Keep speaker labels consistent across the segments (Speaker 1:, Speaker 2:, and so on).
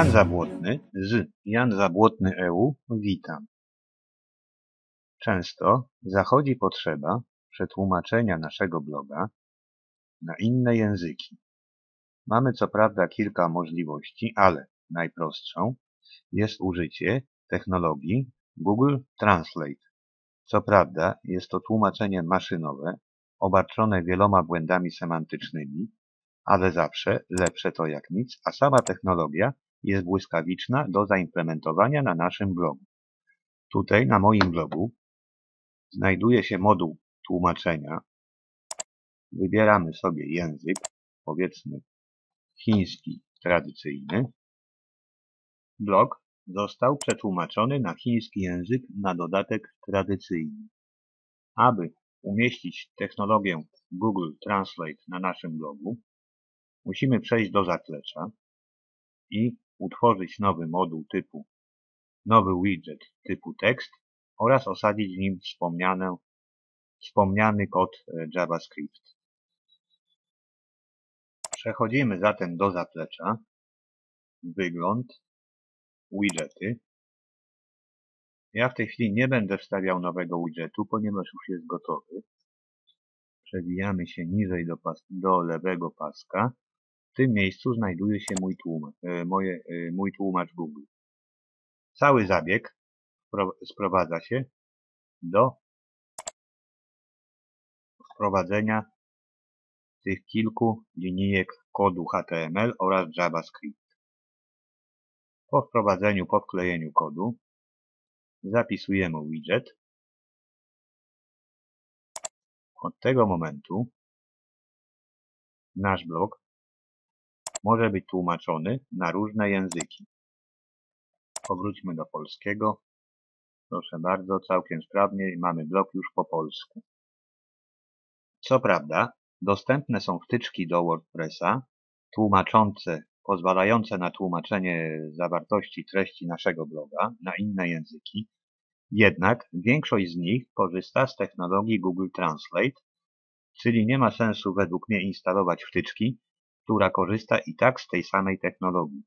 Speaker 1: Jan Zabłotny z Jan Zabłotny EU witam. Często zachodzi potrzeba przetłumaczenia naszego bloga na inne języki. Mamy co prawda kilka możliwości, ale najprostszą jest użycie technologii Google Translate. Co prawda jest to tłumaczenie maszynowe, obarczone wieloma błędami semantycznymi, ale zawsze lepsze to jak nic, a sama technologia jest błyskawiczna do zaimplementowania na naszym blogu. Tutaj na moim blogu znajduje się moduł tłumaczenia. Wybieramy sobie język, powiedzmy chiński tradycyjny. Blog został przetłumaczony na chiński język na dodatek tradycyjny. Aby umieścić technologię Google Translate na naszym blogu, musimy przejść do zaplecza i utworzyć nowy moduł typu nowy widget typu tekst oraz osadzić w nim wspomniany kod e, JavaScript. Przechodzimy zatem do zaplecza. Wygląd, widgety. Ja w tej chwili nie będę wstawiał nowego widgetu, ponieważ już jest gotowy. Przewijamy się niżej do, pas do lewego paska w tym miejscu znajduje się mój tłumacz, e, moje, e, mój tłumacz Google. Cały zabieg sprowadza się do wprowadzenia tych kilku linijek kodu HTML oraz JavaScript. Po wprowadzeniu, po wklejeniu kodu zapisujemy widget. Od tego momentu nasz blog może być tłumaczony na różne języki. Powróćmy do polskiego. Proszę bardzo, całkiem sprawnie mamy blok już po polsku. Co prawda, dostępne są wtyczki do WordPressa tłumaczące, pozwalające na tłumaczenie zawartości treści naszego bloga na inne języki, jednak większość z nich korzysta z technologii Google Translate, czyli nie ma sensu według mnie instalować wtyczki, która korzysta i tak z tej samej technologii.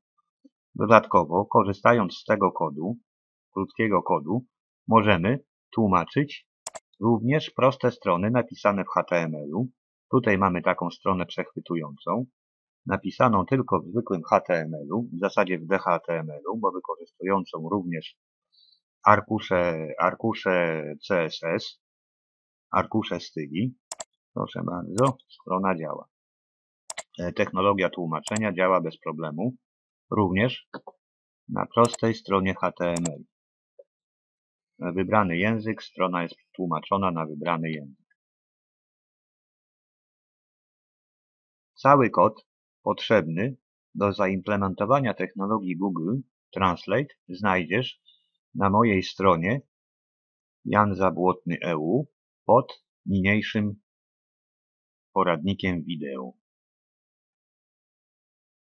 Speaker 1: Dodatkowo, korzystając z tego kodu, krótkiego kodu, możemy tłumaczyć również proste strony napisane w HTML-u. Tutaj mamy taką stronę przechwytującą, napisaną tylko w zwykłym HTML-u, w zasadzie w DHTML-u, bo wykorzystującą również arkusze, arkusze CSS, arkusze styli. Proszę bardzo, strona działa. E, technologia tłumaczenia działa bez problemu, również na prostej stronie HTML. E, wybrany język, strona jest tłumaczona na wybrany język. Cały kod potrzebny do zaimplementowania technologii Google Translate znajdziesz na mojej stronie janzabłotny.eu pod niniejszym poradnikiem wideo.